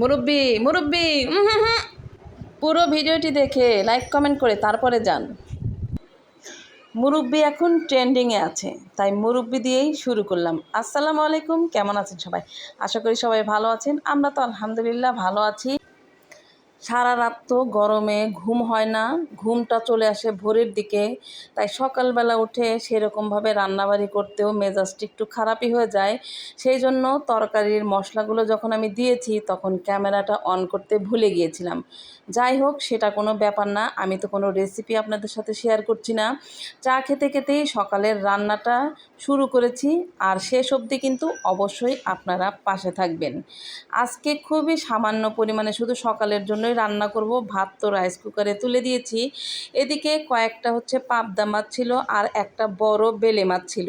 মুরব্বি মুরব্বি। পুরো ভিডিওটি দেখে লাইক কমেন্ট করে তারপরে যান। মুরব্বি এখন ট্রেন্ডিংয়ে আছে, তাই মুরব্বি দিয়েই শুরু করলাম। আসসালামু আলাইকুম, কেমন আছেন সবাই? আশা করি সবাই ভালো আছেন। আমরা তো আলহামদুলিল্লাহ ভালো আছি। সারা রাত তো গরমে ঘুম হয় না, ঘুমটা চলে আসে ভোরের দিকে। তাই সকালবেলা উঠে সেরকমভাবে রান্নাবাড়ি করতেও মেজাজটি একটু খারাপই হয়ে যায়। সেই জন্য তরকারির মশলাগুলো যখন আমি দিয়েছি, তখন ক্যামেরাটা অন করতে ভুলে গিয়েছিলাম। যাই হোক, সেটা কোনো ব্যাপার না, আমি তো কোনো রেসিপি আপনাদের সাথে শেয়ার করছি না। চা খেতে খেতেই সকালের রান্নাটা শুরু করেছি, আর শেষ অবধি কিন্তু অবশ্যই আপনারা পাশে থাকবেন। আজকে খুবই সামান্য পরিমাণে শুধু সকালের জন্যই রান্না করব। ভাত তো রাইস কুকারে তুলে দিয়েছি। এদিকে কয়েকটা হচ্ছে পাবদা মাছ ছিল আর একটা বড় বেলে মাছ ছিল।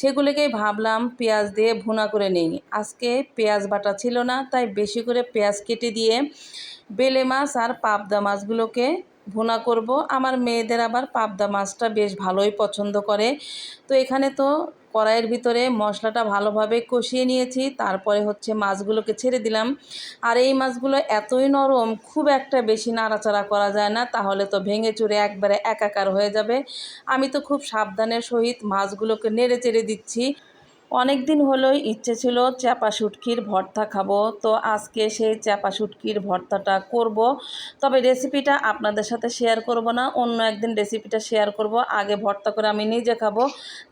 সেগুলিকেই ভাবলাম পেঁয়াজ দিয়ে ভুনা করে নেই। আজকে পেঁয়াজ বাটা ছিল না, তাই বেশি করে পেঁয়াজ কেটে দিয়ে বেলে মাছ আর পাবদা মাছগুলোকে ভুনা করব। আমার মেয়েদের আবার পাবদা মাছটা বেশ ভালোই পছন্দ করে। তো এখানে তো কড়াইয়ের ভিতরে মশলাটা ভালোভাবে কষিয়ে নিয়েছি, তারপরে হচ্ছে মাছগুলোকে ছেড়ে দিলাম। আর এই মাছগুলো এতই নরম, খুব একটা বেশি নাড়াচাড়া করা যায় না, তাহলে তো ভেঙে চুরে একবারে একাকার হয়ে যাবে। আমি তো খুব সাবধানের সহিত মাছগুলোকে নেড়ে চেড়ে দিচ্ছি। অনেক দিন হলোই ইচ্ছে ছিল চ্যাপা শুটকির ভর্তা খাব, তো আজকে সেই চ্যাপা শুটকির ভর্তাটা করব। তবে রেসিপিটা আপনাদের সাথে শেয়ার করব না, অন্য একদিন রেসিপিটা শেয়ার করব, আগে ভর্তা করে আমি নিজে খাব,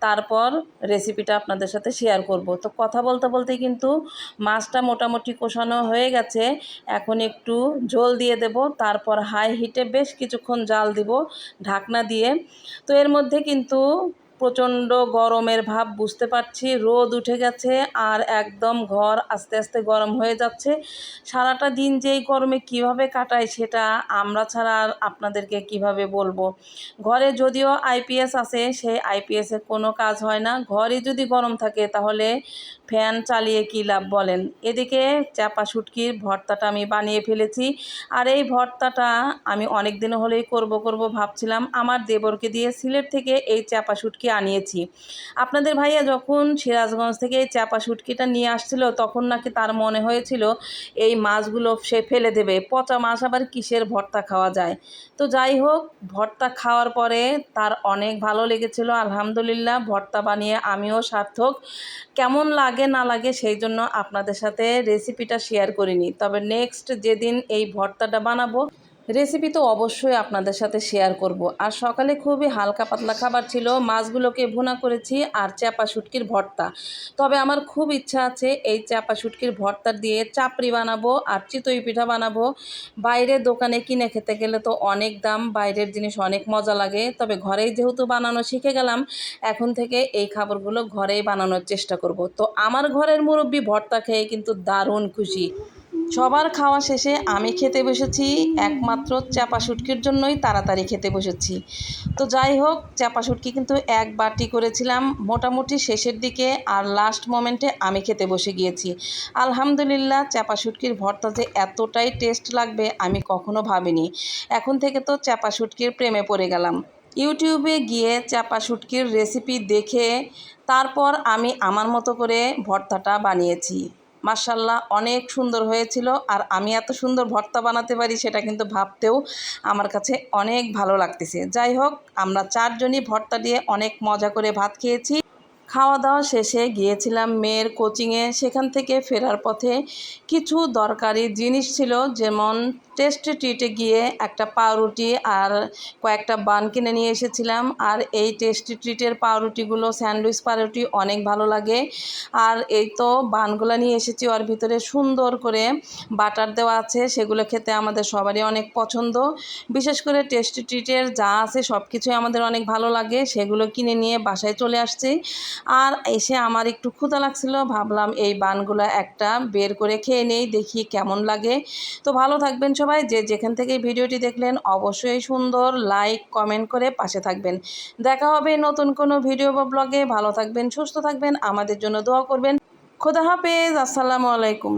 তারপর রেসিপিটা আপনাদের সাথে শেয়ার করব। তো কথা বলতে বলতে কিন্তু মাছটা মোটামুটি কষানো হয়ে গেছে, এখন একটু ঝোল দিয়ে দেব, তারপর হাই হিটে বেশ কিছুক্ষণ জাল দিব ঢাকনা দিয়ে। তো এর মধ্যে কিন্তু প্রচণ্ড গরমের ভাব, বুঝতে পারছি। রোদ উঠে গেছে আর একদম ঘর আস্তে আস্তে গরম হয়ে যাচ্ছে। সারাটা দিন যেই গরমে কীভাবে কাটায় সেটা আমরা ছাড়া আর আপনাদেরকে কীভাবে বলব? ঘরে যদিও আইপিএস আছে, সেই আইপিএসে কোনো কাজ হয় না। ঘরে যদি গরম থাকে তাহলে ফ্যান চালিয়ে কী লাভ বলেন? এদিকে চাপা শুটকির ভর্তাটা আমি বানিয়ে ফেলেছি। আর এই ভর্তাটা আমি অনেক দিন হলেই করব করব ভাবছিলাম। আমার দেবরকে দিয়ে সিলেট থেকে এই চাপা শুটকি আনিয়েছি। আপনাদের ভাইয়া যখন সিরাজগঞ্জ থেকে এই চাপা শুটকিটা নিয়ে আসছিল, তখন নাকি তার মনে হয়েছিল, এই মাছগুলো সে ফেলে দেবে। পচা মাছ আবার কিসের ভর্তা খাওয়া যায়? তো যাই হোক, ভর্তা খাওয়ার পরে তার অনেক ভালো লেগেছিল। আলহামদুলিল্লাহ, ভর্তা বানিয়ে আমিও সার্থক। কেমন লাগে না লাগে সেই জন্য আপনাদের সাথে রেসিপিটা শেয়ার করিনি। তবে নেক্সট যেদিন এই ভর্তাটা বানাবো রেসিপি তো অবশ্যই আপনাদের সাথে শেয়ার করব। আর সকালে খুবই হালকা পাতলা খাবার ছিল, মাছগুলোকে ভুনা করেছি আর চাপা শুটকির ভর্তা। তবে আমার খুব ইচ্ছা আছে এই চাপা শুটকির ভর্তা দিয়ে চাপড়ি বানাবো আর চিতই পিঠা বানাবো। বাইরের দোকানে কিনে খেতে গেলে তো অনেক দাম, বাইরের জিনিস অনেক মজা লাগে। তবে ঘরেই যেহেতু বানানো শিখে গেলাম, এখন থেকে এই খাবারগুলো ঘরেই বানানোর চেষ্টা করব। তো আমার ঘরের মুরব্বি ভর্তা খেয়ে কিন্তু দারুণ খুশি। সবার খাওয়া শেষে আমি খেতে বসেছি, একমাত্র চাপা শুটকির জন্যই তাড়াতাড়ি খেতে বসেছি। তো যাই হোক চাপা শুটকি কিন্তু এক বাটি করেছিলাম। মোটামুটি শেষের দিকে আর লাস্ট মোমেন্টে আমি খেতে বসে গিয়েছি। আলহামদুলিল্লাহ চাপা শুটকির ভর্তা যে এতটাই টেস্ট লাগবে আমি কখনো ভাবিনি। এখন থেকে তো চাপা শুটকির প্রেমে পড়ে গেলাম। ইউটিউবে গিয়ে চাপা শুটকির রেসিপি দেখে তারপর আমি আমার মতো করে ভর্তাটা বানিয়েছি। মার্শাল্লাহ অনেক সুন্দর হয়েছিল। আর আমি এত সুন্দর ভর্তা বানাতে পারি সেটা কিন্তু ভাবতেও আমার কাছে অনেক ভালো লাগতেছে। যাই হোক, আমরা চারজনই ভর্তা দিয়ে অনেক মজা করে ভাত খেয়েছি। খাওয়া দাওয়া শেষে গিয়েছিলাম মেয়ের কোচিংয়ে। সেখান থেকে ফেরার পথে কিছু দরকারি জিনিস ছিল, যেমন টেস্ট ট্রিটে গিয়ে একটা পাউরুটি আর কয়েকটা বান কিনে নিয়ে এসেছিলাম। আর এই টেস্টি ট্রিটের পাউরুটিগুলো, স্যান্ডউইচ পাউরুটি অনেক ভালো লাগে। আর এই তো বানগুলো নিয়ে এসেছি, ওর ভিতরে সুন্দর করে বাটার দেওয়া আছে, সেগুলো খেতে আমাদের সবারই অনেক পছন্দ। বিশেষ করে টেস্টি ট্রিটের যা আছে সব কিছুই আমাদের অনেক ভালো লাগে, সেগুলো কিনে নিয়ে বাসায় চলে আসছি। আর এসে আমার একটু ক্ষুধা লাগছিল, ভাবলাম এই বানগুলো একটা বের করে খেয়ে নেই, দেখি কেমন লাগে। তো ভালো থাকবেন সবাই, যে যেখান থেকে ভিডিওটি দেখলেন অবশ্যই সুন্দর লাইক, কমেন্ট করে পাশে থাকবেন। দেখা হবে নতুন কোনো ভিডিও বা ব্লগে, ভালো থাকবেন, সুস্থ থাকবেন, আমাদের জন্য দোয়া করবেন। খোদা হাফেজ, আসসালামু আলাইকুম।